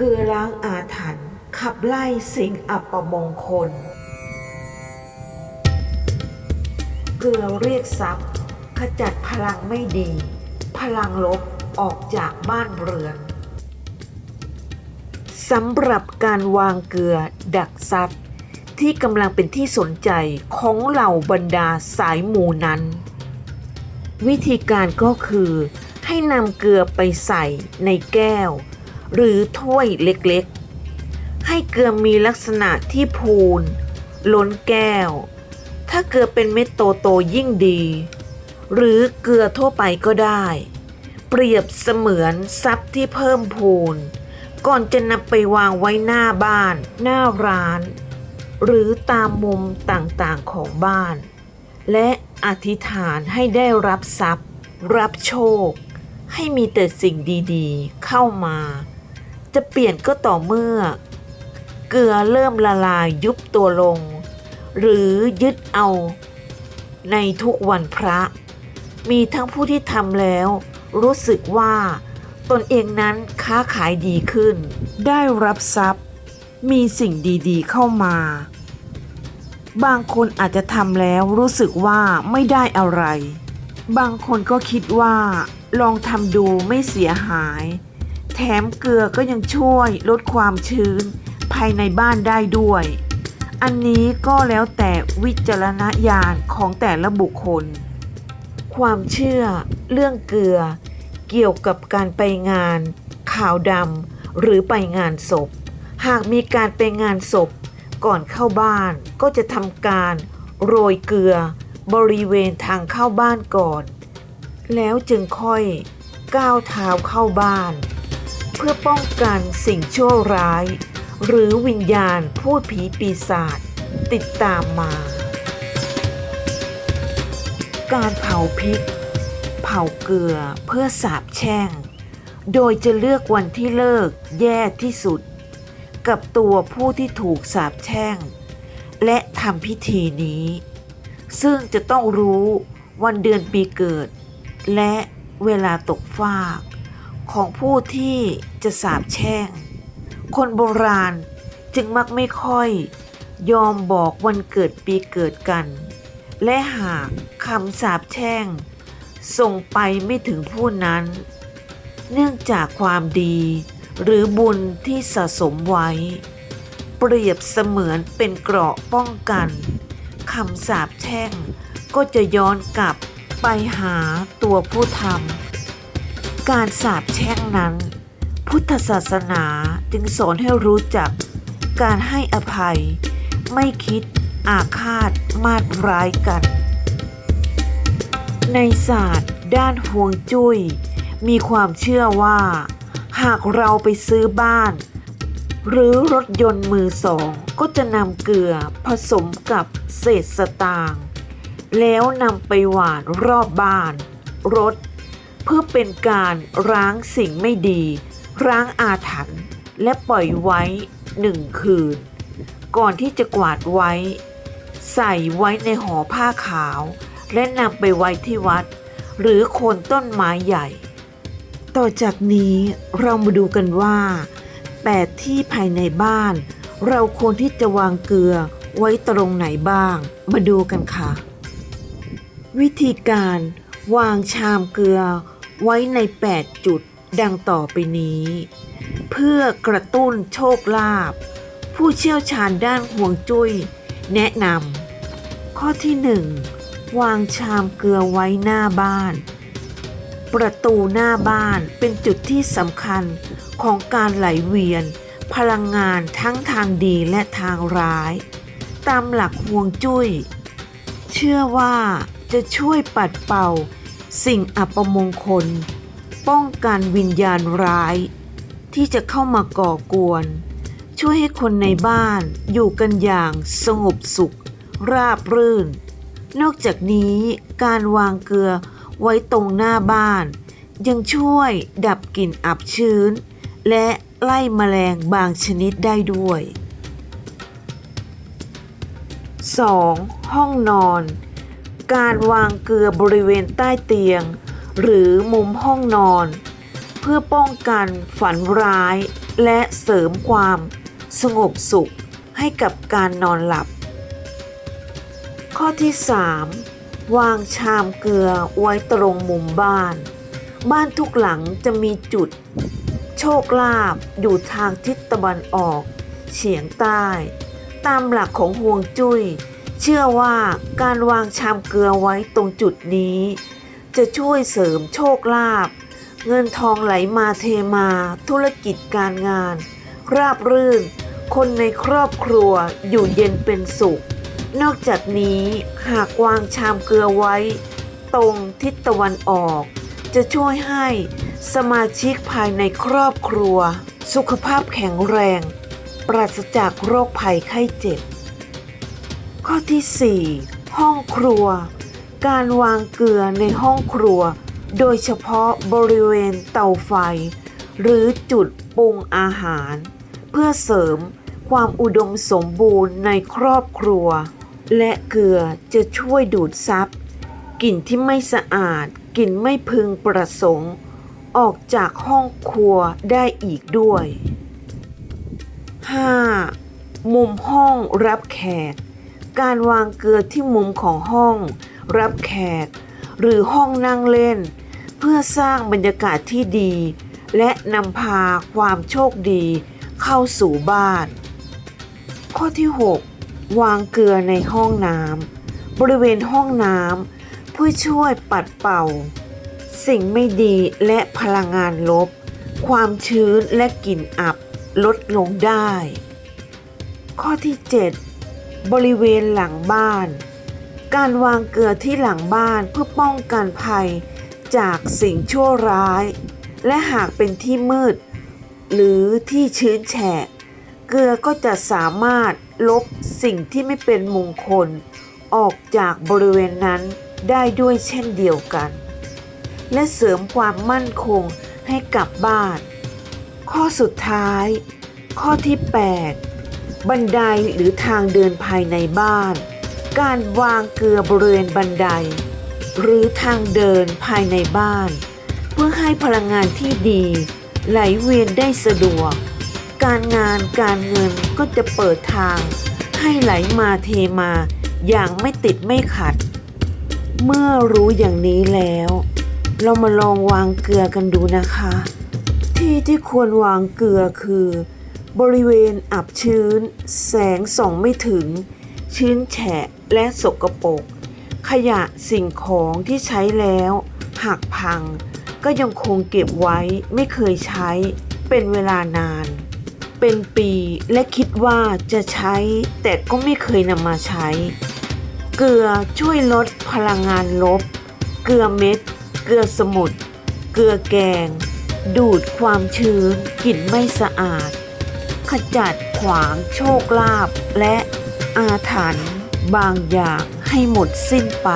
เกลือล้างอาถรรพ์ขับไล่สิ่งอัปมงคล เกลือเรียกทรัพย์ ขจัดพลังไม่ดี พลังลบออกจากบ้านเรือนสำหรับการวางเกลือดักทรัพย์ ที่กำลังเป็นที่สนใจของเหล่าบรรดาสายหมูนั้น วิธีการก็คือให้นำเกลือไปใส่ในแก้ว หรือถ้วยเล็กๆ ให้เกลือมีลักษณะที่พูน ล้นแก้ว ถ้าเกลือเป็นเม็ดโตๆยิ่งดี หรือเกลือทั่วไปก็ได้ เปรียบเสมือนทรัพย์ที่เพิ่มพูน ก่อนจะนำไปวางไว้หน้าบ้าน หน้าร้าน หรือตามมุมต่างๆของบ้าน และอธิษฐานให้ได้รับทรัพย์ รับโชค ให้มีแต่สิ่งดีๆ เข้ามา จะเปลี่ยนก็ต่อเมื่อ เกลือเริ่มละลายยุบตัวลง หรือยึดเอา ในทุกวันพระ มีทั้งผู้ที่ทำแล้ว รู้สึกว่า ตนเองนั้นค้าขายดีขึ้น ได้รับทรัพย์ มีสิ่งดีๆเข้ามา บางคนอาจจะทำแล้วรู้สึกว่าไม่ได้อะไร บางคนก็คิดว่า ลองทำดูไม่เสียหาย แถมเกลือก็ยังช่วยลดความชื้นภายในบ้านได้ด้วย อันนี้ก็แล้วแต่วิจารณญาณของแต่ละบุคคล ความเชื่อเรื่องเกลือ เกี่ยวกับการไปงานขาวดำหรือไปงานศพ หากมีการไปงานศพ ก่อนเข้าบ้านก็จะทำการโรยเกลือบริเวณทางเข้าบ้านก่อน แล้วจึงค่อยก้าวเท้าเข้าบ้าน เพื่อป้องกันสิ่งชั่วร้าย หรือวิญญาณพูดผีปีศาจติดตามมา การเผาพริก เผาเกลือเพื่อสาบแช่ง โดยจะเลือกวันที่เลิกแย่ที่สุด กับตัวผู้ที่ถูกสาบแช่ง และทำพิธีนี้ ซึ่งจะต้องรู้วันเดือนปีเกิด และเวลาตกฟาก ของผู้ที่จะสาบแช่ง คนโบราณจึงมักไม่ค่อยยอมบอกวันเกิดปีเกิดกัน และหากคำสาบแช่ง ส่งไปไม่ถึงผู้นั้น เนื่องจากความดีหรือบุญที่สะสมไว้ เปรียบเสมือนเป็นเกราะป้องกันคำสาปแช่งก็จะย้อนกลับไปหาตัวผู้ทำ การสาปแช่งนั้น พุทธศาสนาจึงสอนให้รู้จัก การให้อภัย ไม่คิดอาฆาตมาดร้ายกัน ในศาสตร์ ด้านห่วงจุย้ย มีความเชื่อว่า หากเราไปซื้อบ้าน หรือรถยนต์มือสอง ก็จะนำเกลือผสมกับเศษสตางค์แล้วนำไปหวานรอบบ้าน รถ เพื่อเป็นการร้างสิ่งไม่ดี ร้างอาถรรพ์และปล่อยไว้หนึ่งคืน ก่อนที่จะกวาดไว้ ใส่ไว้ในห่อผ้าขาว และนำไปไว้ที่วัด หรือโคนต้นไม้ใหญ่ ต่อจากนี้เรามาดูกันว่าแปดที่ภายในบ้าน เราควรที่จะวางเกลือไว้ตรงไหนบ้าง มาดูกันค่ะ วิธีการวางชามเกลือ ไว้ใน 8 จุดดังต่อไปนี้ เพื่อกระตุ้นโชคลาภผู้เชี่ยวชาญด้านห่วงจุ้ย แนะนำข้อที่ 1 วางชามเกลือไว้หน้าบ้าน ประตูหน้าบ้านเป็นจุดที่สำคัญของการไหลเวียน พลังงานทั้งทางดีและทางร้าย ตามหลักห่วงจุ้ย เชื่อว่าจะช่วยปัดเป่า สิ่งอัปมงคล ป้องกันวิญญาณร้าย ที่จะเข้ามาก่อกวน ช่วยให้คนในบ้านอยู่กันอย่างสงบสุข ราบรื่น นอกจากนี้การวางเกลือไว้ตรงหน้าบ้าน ยังช่วยดับกลิ่นอับชื้น และไล่แมลงบางชนิดได้ด้วย 2. ห้องนอน การวางเกลือบริเวณใต้เตียง หรือมุมห้องนอน เพื่อป้องกันฝันร้ายและเสริมความสงบสุขให้กับการนอนหลับ ข้อที่ 3 วางชามเกลือไว้ตรงมุมบ้าน บ้านทุกหลังจะมีจุด โชคลาภอยู่ทางทิศตะวันออก เฉียงใต้ ตามหลักของห่วงจุย้ย เชื่อว่าการวางชามเกลือไว้ตรงจุดนี้ จะช่วยเสริมโชคลาภเงินทองไหลมาเทมา ธุรกิจการงาน ราบรื่น คนในครอบครัวอยู่เย็นเป็นสุข นอกจากนี้หากวางชามเกลือไว้ ตรงทิศตะวันออก จะช่วยให้สมาชิกภายในครอบครัว สุขภาพแข็งแรง ปราศจากโรคภัยไข้เจ็บ ข้อที่ 4 ห้องครัว การวางเกลือในห้องครัว โดยเฉพาะบริเวณเตาไฟ หรือจุดปรุงอาหาร เพื่อเสริมความอุดมสมบูรณ์ในครอบครัว และเกลือจะช่วยดูดซับกลิ่นที่ไม่สะอาดกลิ่นไม่พึงประสงค์ ออกจากห้องครัวได้อีกด้วย 5. มุมห้องรับแขก การวางเกลือที่มุมของห้อง รับแขก หรือห้องนั่งเล่น เพื่อสร้างบรรยากาศที่ดี และนำพาความโชคดีเข้าสู่บ้าน ข้อที่ 6 วางเกลือในห้องน้ำบริเวณห้องน้ำเพื่อช่วยปัดเป่า สิ่งไม่ดีและพลังงานลบ ความชื้นและกลิ่นอับลดลงได้ ข้อที่ 7 บริเวณหลังบ้าน การวางเกลือที่หลังบ้านเพื่อป้องกันภัยจากสิ่งชั่วร้าย และหากเป็นที่มืด หรือที่ชื้นแฉะ เกลือก็จะสามารถลบสิ่งที่ไม่เป็นมงคล ออกจากบริเวณนั้นได้ด้วยเช่นเดียวกัน และเสริมความมั่นคงให้กับบ้าน ข้อสุดท้าย ข้อที่ 8 บันไดหรือทางเดินภายในบ้าน การวางเกลือบริเวณบันได หรือทางเดินภายในบ้าน เพื่อให้พลังงานที่ดี ไหลเวียนได้สะดวก การงานการเงินก็จะเปิดทาง ให้ไหลมาเทมาอย่างไม่ติดไม่ขัด เมื่อรู้อย่างนี้แล้ว เรามาลองวางเกลือกันดูนะคะ ที่ที่ควรวางเกลือคือ บริเวณอับชื้น แสงส่องไม่ถึง ชื้นแฉะและสกปรกขยะสิ่งของที่ใช้แล้วหักพัง ก็ยังคงเก็บไว้ไม่เคยใช้ เป็นเวลานาน เป็นปีและคิดว่าจะใช้ แต่ก็ไม่เคยนำมาใช้ เกลือช่วยลดพลังงานลบ เกลือเม็ด เกลือสมุนเกลือแกง ดูดความชื้นกลิ่นไม่สะอาด ขจัดขวางโชคลาภและอาถรรพ์บางอย่างให้หมดสิ้นไป